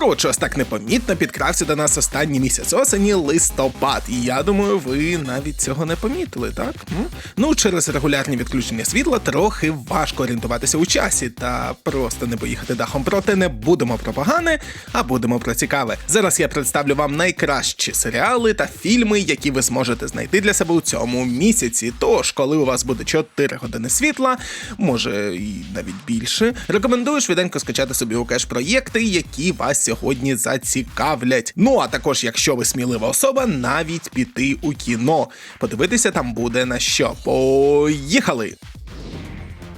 Коротше, ось так непомітно підкрався до нас останній місяць осені листопад. І я думаю, ви навіть цього не помітили, так? Ну, через регулярні відключення світла трохи важко орієнтуватися у часі та просто не поїхати дахом. Проте не будемо про погане, а будемо про цікаве. Зараз я представлю вам найкращі серіали та фільми, які ви зможете знайти для себе у цьому місяці. Тож, коли у вас буде 4 години світла, може і навіть більше, рекомендую швиденько скачати собі у кеш проєкти, які вас сьогодні зацікавлять. Ну а також, якщо ви смілива особа, навіть піти у кіно. Подивитися там буде на що. Поїхали!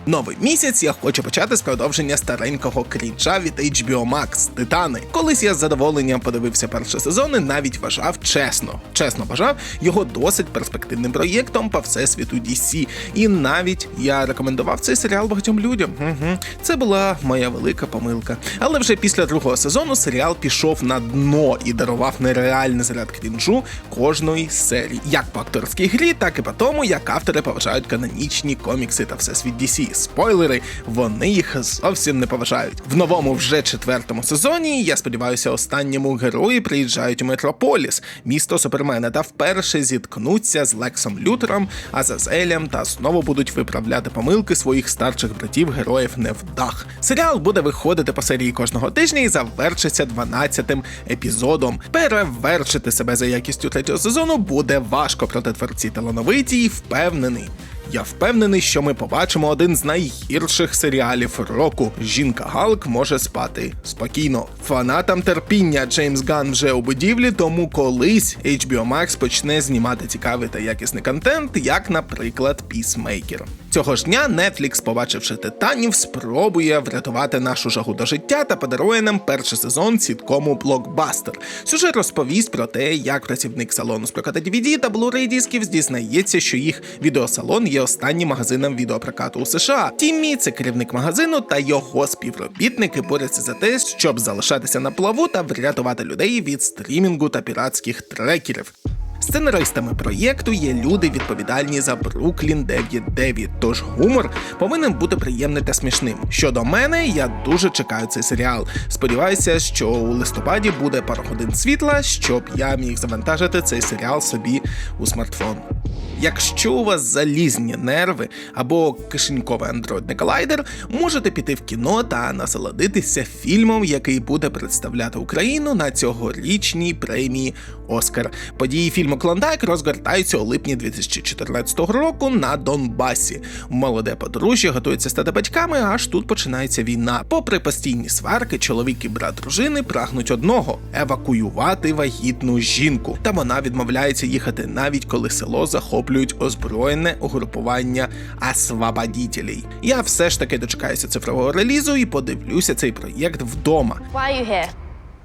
Новий місяць я хочу почати з продовження старенького крінжа від HBO Max Титани. Колись я з задоволенням подивився перші сезони, навіть вважав чесно, чесно вважав його досить перспективним проєктом по всесвіту DC. І навіть я рекомендував цей серіал багатьом людям. Угу. Це була моя велика помилка. Але вже після другого сезону серіал пішов на дно і дарував нереальний заряд крінжу кожної серії, як по акторській грі, так і по тому, як автори поважають канонічні комікси та всесвіт DC. Спойлери, вони їх зовсім не поважають. В новому вже четвертому сезоні, я сподіваюся, останньому герої приїжджають у Метрополіс, місто Супермена, та вперше зіткнуться з Лексом Лютером, Азазелем та знову будуть виправляти помилки своїх старших братів героїв невдах. Серіал буде виходити по серії кожного тижня і завершиться 12-тим епізодом. Перевершити себе за якістю третього сезону буде важко, проте творці талановиті і впевнений. Я впевнений, що ми побачимо один з найгірших серіалів року. Жінка Галк може спати спокійно. Фанатам терпіння Джеймс Ган вже у будівлі, тому колись HBO Max почне знімати цікавий та якісний контент, як, наприклад, Peacemaker. Цього ж дня Netflix, побачивши титанів, спробує врятувати нашу жагу до життя та подарує нам перший сезон сіткому блокбастер. Сюжет розповість про те, як працівник салону з прокату DVD та Blu-ray дисків дізнається, що їх відеосалон є останнім магазином відеопрокату у США. Тіммі це керівник магазину та його співробітники борються за те, щоб залишатися на плаву та врятувати людей від стрімінгу та піратських трекерів. Сценаристами проєкту є люди, відповідальні за Бруклін 9-9, тож гумор повинен бути приємним та смішним. Щодо мене, я дуже чекаю цей серіал. Сподіваюся, що у листопаді буде пару годин світла, щоб я міг завантажити цей серіал собі у смартфон. Якщо у вас залізні нерви або кишеньковий андроїдний колайдер, можете піти в кіно та насолодитися фільмом, який буде представляти Україну на цьогорічній премії Оскар. Події фільму Клондайк розгортаються у липні 2014 року на Донбасі. Молоде подружжя готується стати батьками, аж тут починається війна. Попри постійні сварки, чоловік і брат дружини прагнуть одного евакуювати вагітну жінку. Та вона відмовляється їхати навіть коли село захоплюють озброєне угрупування освободітелей. Я все ж таки дочекаюся цифрового релізу і подивлюся цей проєкт вдома. Why are you here?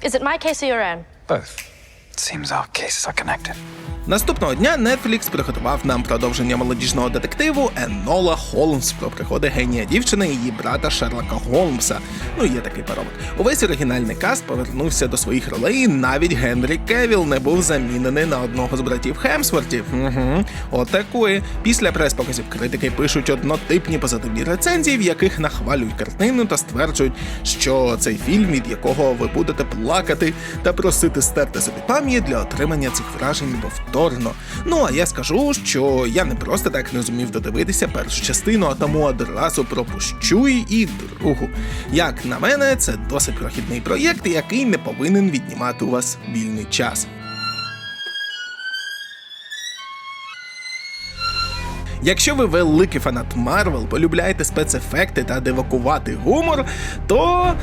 Is it my case or your own? Both. It seems our cases are connected. Наступного дня Netflix приготував нам продовження молодіжного детективу Енола Холмс про приходи генія дівчини і її брата Шерлока Голмса. Ну є такий паровик. Увесь оригінальний каст повернувся до своїх ролей. Навіть Генрі Кевіл не був замінений на одного з братів Хемсвортів. Угу. Отакої. Після прес-показів критики пишуть однотипні позитивні рецензії, в яких нахвалюють картину та стверджують, що цей фільм, від якого ви будете плакати та просити стерти собі пам'ять для отримання цих вражень повторно. Ну а я скажу, що я не просто так не зумів додивитися першу частину, а тому одразу пропущу і другу. Як на мене, це досить прохідний проєкт, який не повинен віднімати у вас вільний час. Якщо ви великий фанат Марвел, полюбляєте спецефекти та девакувати гумор, то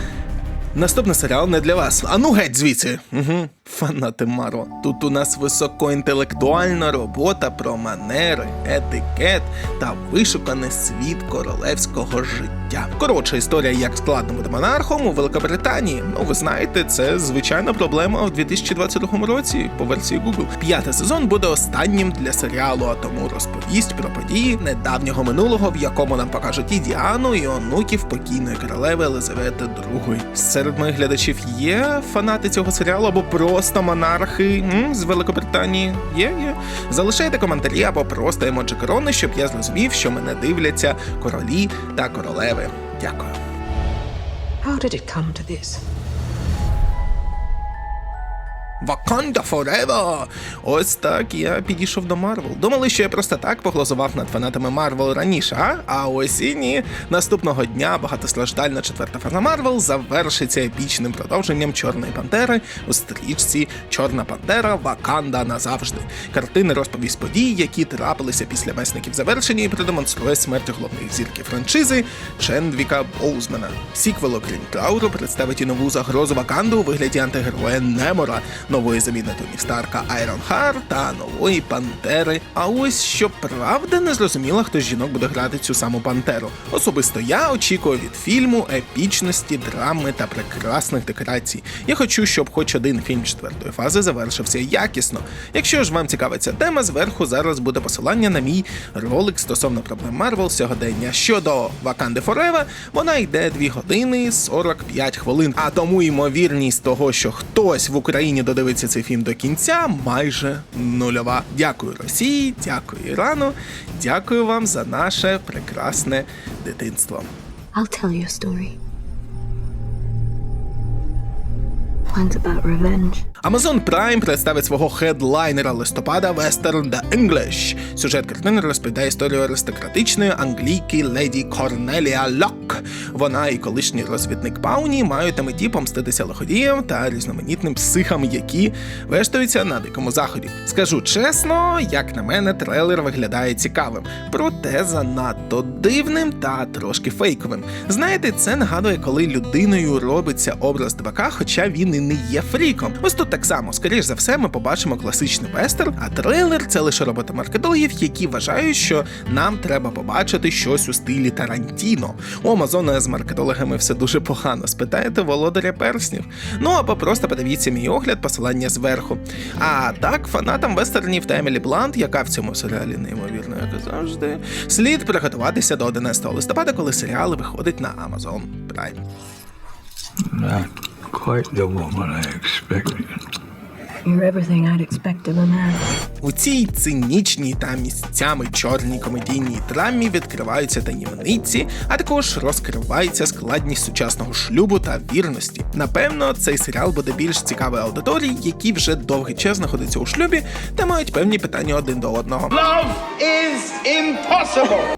наступний серіал не для вас. А ну геть звідси. Угу. Фанати Марвел. Тут у нас високоінтелектуальна робота про манери, етикет та вишуканий світ королевського життя. Коротша історія, як складно бути монархом у Великобританії. Ну, ви знаєте, це звичайна проблема у 2022 році по версії Google. П'ятий сезон буде останнім для серіалу, а тому розповість про події недавнього минулого, в якому нам покажуть і Діану, і онуків покійної королеви Елизавети II. Серед моїх глядачів є фанати цього серіалу або просто монархи з Великобританії. Є, є. Залишайте коментарі або просто емоджі корони, щоб я зрозумів, що мене дивляться королі та королеви. Дякую. How did it come to this? Wakanda Forever! Ось так я підійшов до Марвел. Думали, що я просто так поглазував над фанатами Марвел раніше, а? А ось і ні. Наступного дня багатостраждальна четверта фаза Марвел завершиться епічним продовженням Чорної Пантери у стрічці Чорна Пантера Ваканда назавжди. Картина розповість подій, які трапилися після месників завершення і продемонструє смерть головної зірки франшизи Чендвіка Боузмена. Сіквел, окрім Трауру, представить і нову загрозу Ваканду у вигляді антигероя Немора, нової заміни Тоні Старка Айрон Хар та нової Пантери. А ось що правда не зрозуміла, хто з жінок буде грати цю саму Пантеру. Особисто я очікую від фільму епічності, драми та прекрасних декорацій. Я хочу, щоб хоч один фільм четвертої фази завершився якісно. Якщо ж вам цікава ця тема, зверху зараз буде посилання на мій ролик стосовно проблем Марвел сьогодення. Щодо Wakanda Forever, вона йде 2 години 45 хвилин. А тому ймовірність того, що хтось в Україні додивиться цей фільм до кінця, майже нульова. Дякую Росії, дякую Ірану, дякую вам за наше прекрасне дитинство. I'll tell you a story. One's about revenge. Amazon Prime представить свого хедлайнера листопада Western The English. Сюжет картини розповідає історію аристократичної англійки леді Корнелія Лок. Вона і колишній розвідник Пауні мають на меті помститися лиходіям та різноманітним психам, які вештаються на дикому заході. Скажу чесно, як на мене, трейлер виглядає цікавим, проте занадто дивним та трошки фейковим. Знаєте, це нагадує, коли людиною робиться образ дивака, хоча він і не є фріком. Ось тут так само, скоріш за все, ми побачимо класичний вестерн, а трейлер це лише робота маркетологів, які вважають, що нам треба побачити щось у стилі Тарантіно. У Амазона з маркетологами все дуже погано. Спитаєте володаря перснів. Ну або просто подивіться мій огляд, посилання зверху. А так, фанатам вестернів та Емілі Блант, яка в цьому серіалі неймовірно, як і завжди, слід приготуватися до 11 листопада, коли серіал виходить на Amazon Prime. Not quite the woman I expected. You're everything I'd expect of a man. У цій цинічній та місцями чорній комедійній драмі відкриваються таємниці, а також розкривається складність сучасного шлюбу та вірності. Напевно, цей серіал буде більш цікавий аудиторії, які вже довгий час знаходяться у шлюбі та мають певні питання один до одного.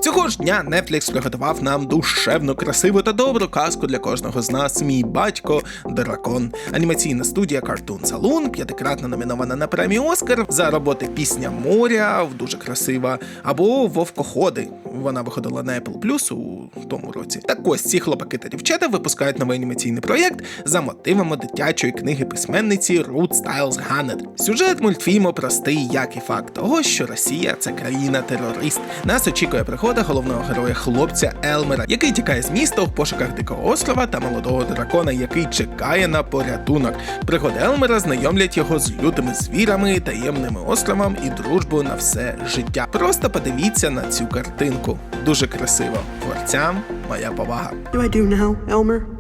Цього ж дня Netflix приготував нам душевну, красиву та добру казку для кожного з нас. Мій батько дракон. Анімаційна студія Cartoon Saloon, п'ятикратно номінована на премію Оскар за роботи Пісня моря, в дуже красива, або Вовкоходи. Вона виходила на Apple Plus у тому році. Так ось ці хлопаки та дівчата випускають новий анімаційний проєкт за мотивами дитячої книги письменниці Рут Стайлз Ганнет. Сюжет мультфільму простий, як і факт того, що Росія це країна-терорист. Нас очікує пригода головного героя хлопця Елмера, який тікає з міста в пошуках дикого острова та молодого дракона, який чекає на порятунок. Пригоди Елмера знайомлять його з лютими звірами, таємними островом і дружбою на все життя. Просто подивіться на цю картинку. Дуже красиво. Творцям моя повага. do I do now, Elmer?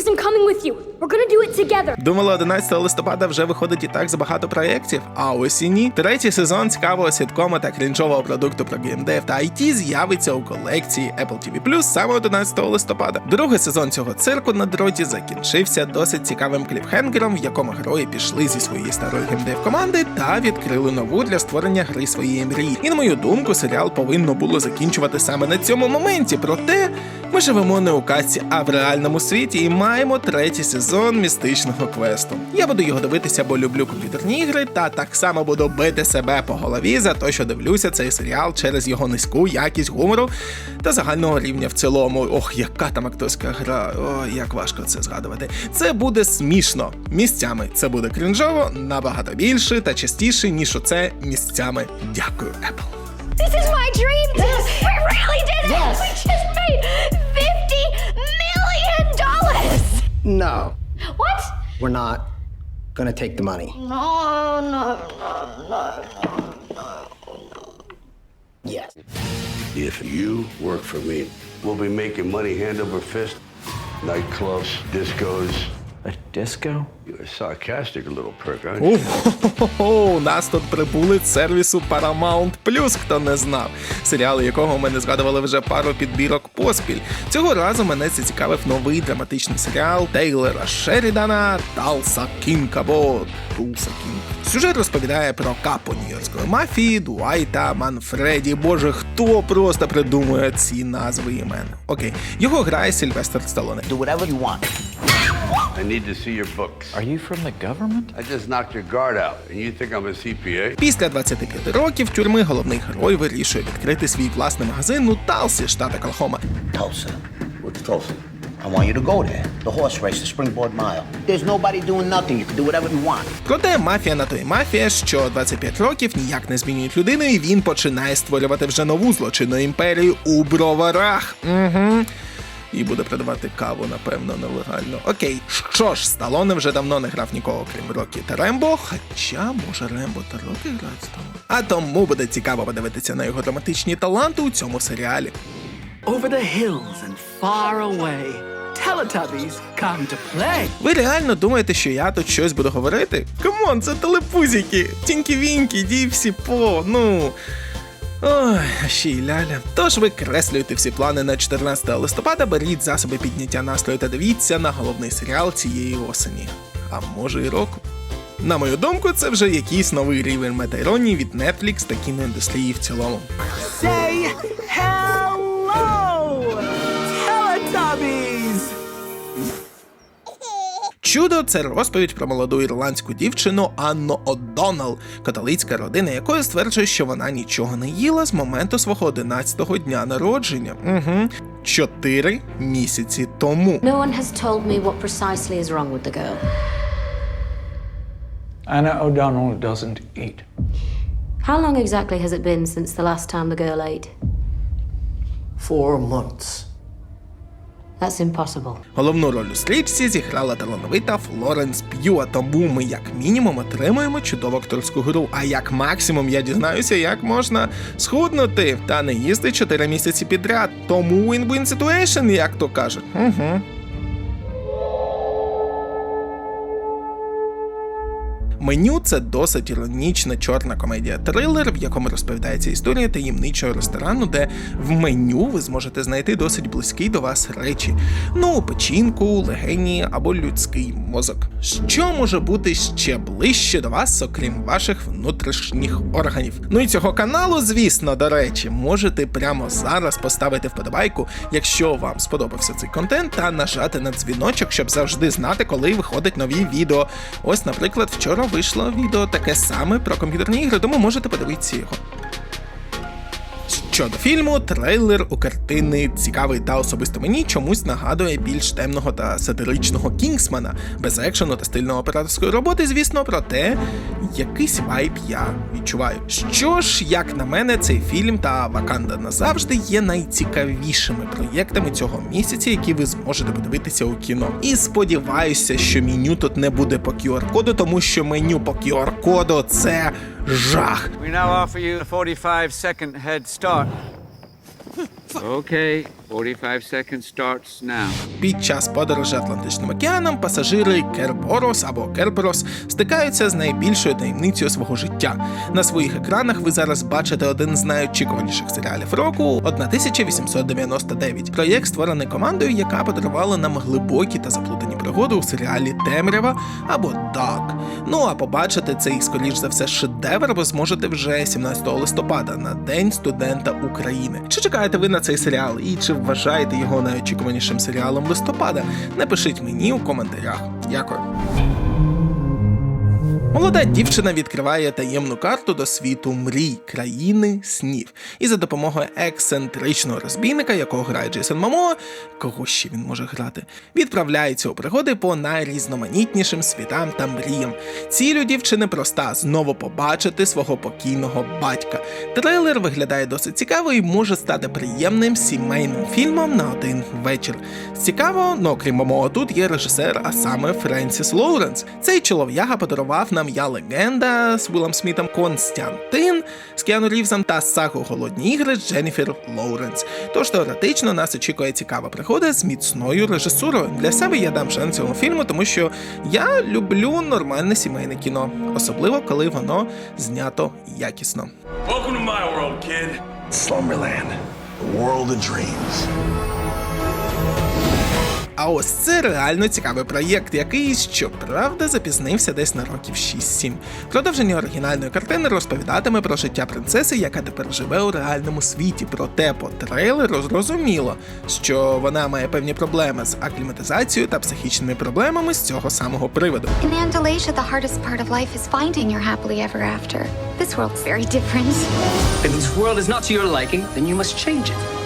Because I'm coming with you. We're gonna do it together. Думала, 11 листопада вже виходить і так з багато проєктів, а ось і ні. Третій сезон цікавого сіткома та крінжового продукту про геймдев та IT з'явиться у колекції Apple TV+, саме 11 листопада. Другий сезон цього цирку на дроті закінчився досить цікавим кліпхенгером, в якому герої пішли зі своєї старої геймдев команди та відкрили нову для створення гри своєї мрії. І на мою думку, серіал повинно було закінчувати саме на цьому моменті. Проте ми живемо не у казці, а в реальному світі і маємо третій сезон містичного квесту. Я буду його дивитися, бо люблю комп'ютерні ігри, та так само буду бити себе по голові за те, що дивлюся цей серіал через його низьку якість гумору та загального рівня в цілому. Ох, яка там акторська гра, о, як важко це згадувати. Це буде смішно місцями. Це буде крінжово набагато більше та частіше, ніж оце місцями. Дякую, Apple. This is my dream. Yes, We really did it. We just made fifty million dollars. No, What? we're not gonna take the money. No, No, no, no, no, no. Yes. If you work for me, we'll be making money hand over fist. Nightclubs, discos, A disco? You're sarcastic, little prick, aren't you? Ого, у нас тут прибулець сервісу Paramount Plus, хто не знав. Серіал, якого ми не згадували вже пару підбірок поспіль. Цього разу мене зацікавив новий драматичний серіал Тейлора Шерідана Талса Кінг або Тулса Кінг. Сюжет розповідає про капо нью-йоркської мафії Дуайта Манфреді. Боже, хто просто придумує ці назви імен? Окей, його грає Сільвестр Сталоне. Do whatever you want. I need to see your books. Are you from the government? I just knocked your guard out, and you think I'm a CPA? Після 25 років тюрми головний герой вирішує відкрити свій власний магазин у Талсі, штат Оклахома. Tulsa. What's Tulsa? I want you to go there. The horse race, the Springboard Mile. There's nobody doing nothing. You can do whatever you want. Проте мафія на то й мафія, що 25 років ніяк не змінюють людину, і він починає створювати вже нову злочинну імперію у броварах. Угу. І буде продавати каву, напевно, нелегально. Окей, що ж, Сталоне вже давно не грав нікого, крім Рокі та Рембо. Хоча, може, Рембо та Рокі грають Сталоне. А тому буде цікаво подивитися на його драматичні таланти у цьому серіалі. Over the hills and far away, Teletubbies come to play. Ви реально думаєте, що я тут щось буду говорити? Камон, це телепузіки! Тінкі-вінкі, дівсі по, ну. Ой, ще й ляля. Тож викреслюйте всі плани на 14 листопада, беріть засоби підняття настрою та дивіться на головний серіал цієї осені. А може й року. На мою думку, це вже якийсь новий рівень метаіронії від Netflix та кіноіндустрії в цілому. Say hello, Чудо це розповідь про молоду ірландську дівчину Анну О'Доннелл, католицька родина якої стверджує, що вона нічого не їла з моменту свого 11-го дня народження. Угу. Чотири місяці тому. No one has told me what precisely is wrong with the girl. Anna O'Donnell doesn't eat. How long exactly has it been since the last time the girl ate? Four months. That's impossible. Головну роль у стрічці зіграла талановита Флоренс П'ю, а тому ми як мінімум отримуємо чудову акторську гру. А як максимум я дізнаюся, як можна схуднути та не їсти 4 місяці підряд. Тому win-win situation, як то кажуть. Угу. Меню це досить іронічна чорна комедія трилер, в якому розповідається історія таємничого ресторану, де в меню ви зможете знайти досить близькі до вас речі: ну, печінку, легені або людський мозок. Що може бути ще ближче до вас, окрім ваших внутрішніх органів? Ну і цього каналу, звісно, до речі, можете прямо зараз поставити вподобайку, якщо вам сподобався цей контент, та нажати на дзвіночок, щоб завжди знати, коли виходять нові відео. Ось, наприклад, вчора вийшло відео таке саме про комп'ютерні ігри, тому можете подивитися його. Щодо фільму, трейлер у картини цікавий та особисто мені чомусь нагадує більш темного та сатиричного Кінгсмана, без екшену та стильної операторської роботи, звісно, проте якийсь вайб я відчуваю. Що ж, як на мене, цей фільм та Ваканда назавжди є найцікавішими проєктами цього місяця, які ви зможете подивитися у кіно. І сподіваюся, що меню тут не буде по QR-коду, тому що меню по QR-коду це жах. We now offer you a 45 second head start. Okay, 45 seconds starts now. Під час подорожі Атлантичним океаном пасажири Керборос або Керберос стикаються з найбільшою таємницею свого життя. На своїх екранах ви зараз бачите один з найочікуваніших серіалів року 1899. Проєкт створений командою, яка подарувала нам глибокі та заплутані пригоди у серіалі Темрява або Так. Ну а побачити цей, скоріш за все, шедевр ви зможете вже 17 листопада на День студента України. Чи чекаєте ви на цей серіал і чи вважаєте його найочікуванішим серіалом листопада? Напишіть мені у коментарях. Дякую. Молода дівчина відкриває таємну карту до світу мрій країни снів. І за допомогою ексцентричного розбійника, якого грає Джейсон Мамо, кого ще він може грати, відправляється у пригоди по найрізноманітнішим світам та мріям. Цілю дівчини проста знову побачити свого покійного батька. Трейлер виглядає досить цікаво і може стати приємним сімейним фільмом на один вечір. Цікаво, ну окрім Мамо, тут є режисер, а саме Френсіс Лоуренс. Цей чолов'яга подарував нам нам Я легенда з Уиллом Смітом, Константин з Кіану Рівзом та Саго Голодні ігри з Дженніфер Лоуренс. Тож теоретично нас очікує цікава пригода з міцною режисурою. Для себе я дам шанс цьому фільму, тому що я люблю нормальне сімейне кіно, особливо коли воно знято якісно. Welcome to my world, kid. Slumberland, a world of dreams. А ось це реально цікавий проєкт, який, щоправда, запізнився десь на років 6-7. Продовження оригінальної картини розповідатиме про життя принцеси, яка тепер живе у реальному світі. Проте по трейлеру зрозуміло, що вона має певні проблеми з акліматизацією та психічними проблемами з цього самого приводу. In Andalasia, the hardest part of life is finding your happily ever after. This world's very different. If this world is not to your liking, then you must change it.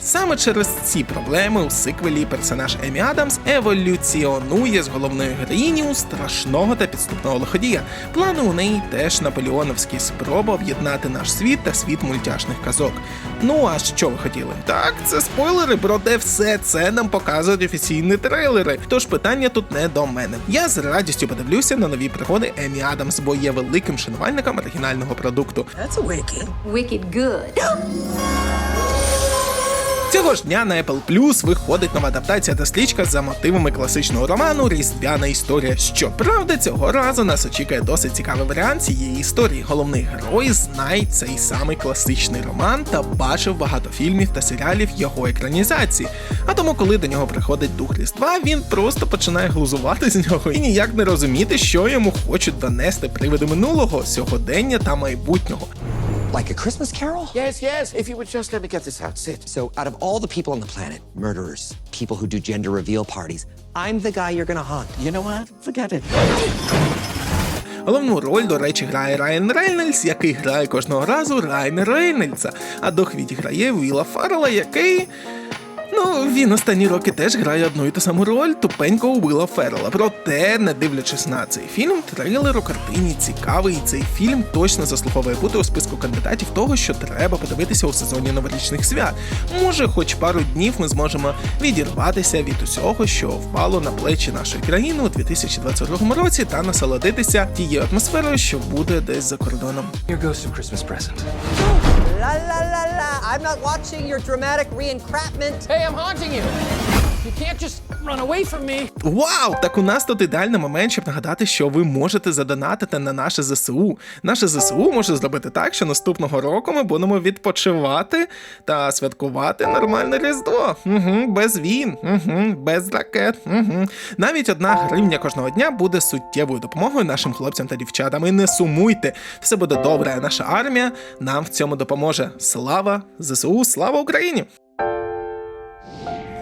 Саме через ці проблеми у сиквелі персонаж Емі Адамс еволюціонує з головної героїні у страшного та підступного лиходія. Плани у неї теж наполеоновські спроба об'єднати наш світ та світ мультяшних казок. Ну а що ви хотіли? Так, це спойлери, проте все це нам показують офіційні трейлери. Тож питання тут не до мене. Я з радістю подивлюся на нові пригоди Емі Адамс, бо є великим шанувальником оригінального продукту. That's wicked. Wicked good. Цього ж дня на Apple Plus виходить нова адаптація та стрічка за мотивами класичного роману Різдвяна історія. Щоправда, цього разу нас очікує досить цікавий варіант цієї історії. Головний герой знає цей самий класичний роман та бачив багато фільмів та серіалів його екранізації. А тому, коли до нього приходить дух Різдва, він просто починає глузувати з нього і ніяк не розуміти, що йому хочуть донести привиди минулого, сьогодення та майбутнього. Like a Christmas carol? Yes, yes, if you would just let me get this out. Sit. So, out of all the people on the planet, murderers, people who do gender reveal parties, I'm the guy you're gonna haunt. You know what? Forget it. Головну роль, до речі, грає Райан Рейнольдс, який грає кожного разу Райана Рейнольдса. А Дох грає Віла Фаррела, який. Ну, він останні роки теж грає одну і ту саму роль тупенького Уилла Феррела. Проте, не дивлячись на цей фільм, трейлер у картині цікавий, і цей фільм точно заслуговує бути у списку кандидатів того, що треба подивитися у сезоні новорічних свят. Може, хоч пару днів ми зможемо відірватися від усього, що впало на плечі нашої країни у 2022 році, та насолодитися тією атмосферою, що буде десь за кордоном. Here goes some Christmas present. La la la la! I'm not watching your dramatic re-encrapment. Hey, I'm haunting you. You. Вау! Так у нас тут ідеальний момент, щоб нагадати, що ви можете задонатити на наше ЗСУ. Наше ЗСУ може зробити так, що наступного року ми будемо відпочивати та святкувати нормальне Різдво. Угу, без війн, угу, без ракет. Угу. Навіть одна гривня кожного дня буде суттєвою допомогою нашим хлопцям та дівчатам. І не сумуйте, все буде добре. Наша армія нам в цьому допоможе. Слава ЗСУ, слава Україні!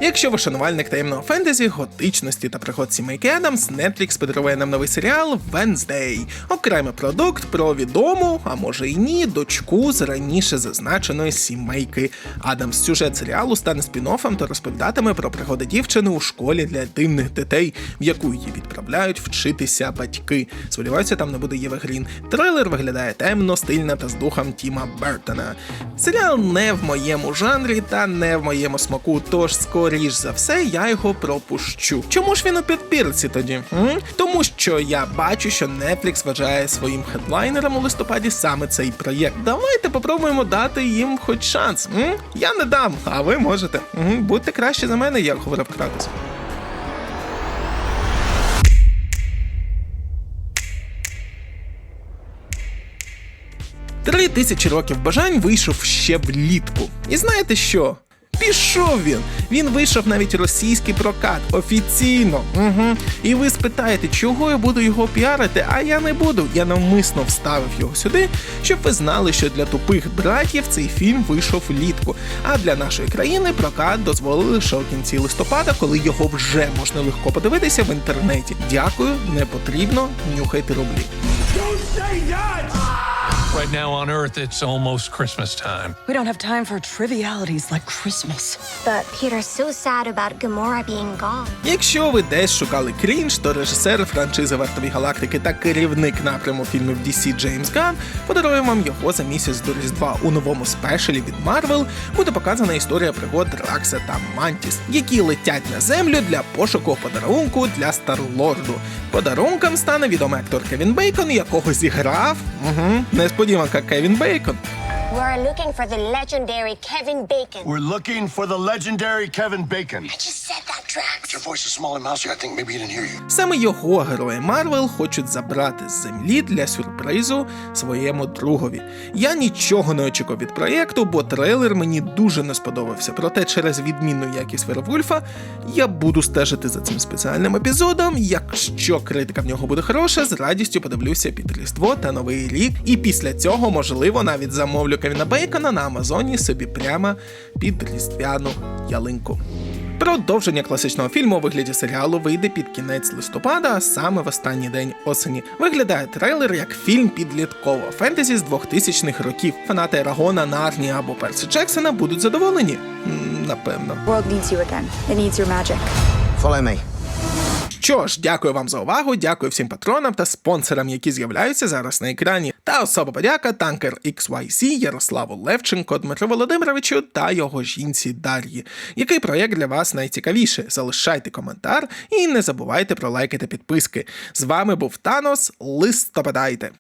Якщо ви шанувальник таємного фентезі, готичності та пригод сімейки Адамс, Netflix подарує нам новий серіал Wednesday. окремий продукт про відому, а може і ні, дочку з раніше зазначеної сімейки Адамс. Сюжет серіалу стане спін-оффом та розповідатиме про пригоди дівчини у школі для дивних дітей, в яку її відправляють вчитися батьки. Сподіваюся, там не буде Єви Грін. Трейлер виглядає темно, стильно та з духом Тіма Бертона. Серіал не в моєму жанрі та не в моєму смаку, тож скоріш за все я його пропущу. Чому ж він у підпірці тоді? М? Тому що я бачу, що Netflix вважає своїм хедлайнером у листопаді саме цей проєкт. Давайте попробуємо дати їм хоч шанс. М? Я не дам, а ви можете. М? Будьте краще за мене, як говорив Кратос. Три тисячі років бажань вийшов ще влітку. І знаєте що? Пішов він. Він вийшов навіть російський прокат офіційно. Угу. І ви спитаєте, чого я буду його піарити, а я не буду. Я навмисно вставив його сюди, щоб ви знали, що для тупих братів цей фільм вийшов влітку. А для нашої країни прокат дозволили лише у кінці листопада, коли його вже можна легко подивитися в інтернеті. Дякую, не потрібно нюхайте рублі. Right now on Earth, it's almost Christmas time. We don't have time for trivialities like Christmas. But Peter's so sad about Gamora being gone. Якщо ви десь шукали крінж, то режисер франшизи Вартові галактики та керівник напряму фільмів DC Джеймс Ганн подарує вам його за місяць до Різдва у новому спешалі від Марвел. Буде показана історія пригод Дракса та Мантіс, які летять на землю для пошуку подарунку для Старлорду. Подарунком стане відомий актор Кевін Бейкон, якого зіграв. Угу, несподіванка Кевін Бейкон. We're looking for the legendary Kevin Bacon. We're looking for the legendary Kevin Bacon. I just said that, Саме його герої Марвел хочуть забрати з землі для сюрпризу своєму другові. Я нічого не очікував від проєкту, бо трейлер мені дуже не сподобався. Проте через відмінну якість Вервульфа я буду стежити за цим спеціальним епізодом. Якщо критика в нього буде хороша, з радістю подивлюся під Різдво та Новий рік. І після цього, можливо, навіть замовлю Кевіна Бейкона на Амазоні собі прямо під різдвяну ялинку. Продовження класичного фільму у вигляді серіалу вийде під кінець листопада, а саме в останній день осені. Виглядає трейлер як фільм підлітково фентезі з 2000-х років. Фанати Ерагона, Нарні або Персі Джексона будуть задоволені. Напевно. World needs you again. It needs your magic. Follow me. Що ж, дякую вам за увагу, дякую всім патронам та спонсорам, які з'являються зараз на екрані. Та особа подяка танкер XYZ Ярославу Левченко, Дмитру Володимировичу та його жінці Дар'ї. Який проєкт для вас найцікавіше? Залишайте коментар і не забувайте про лайки та підписки. З вами був Танос. Листопадайте!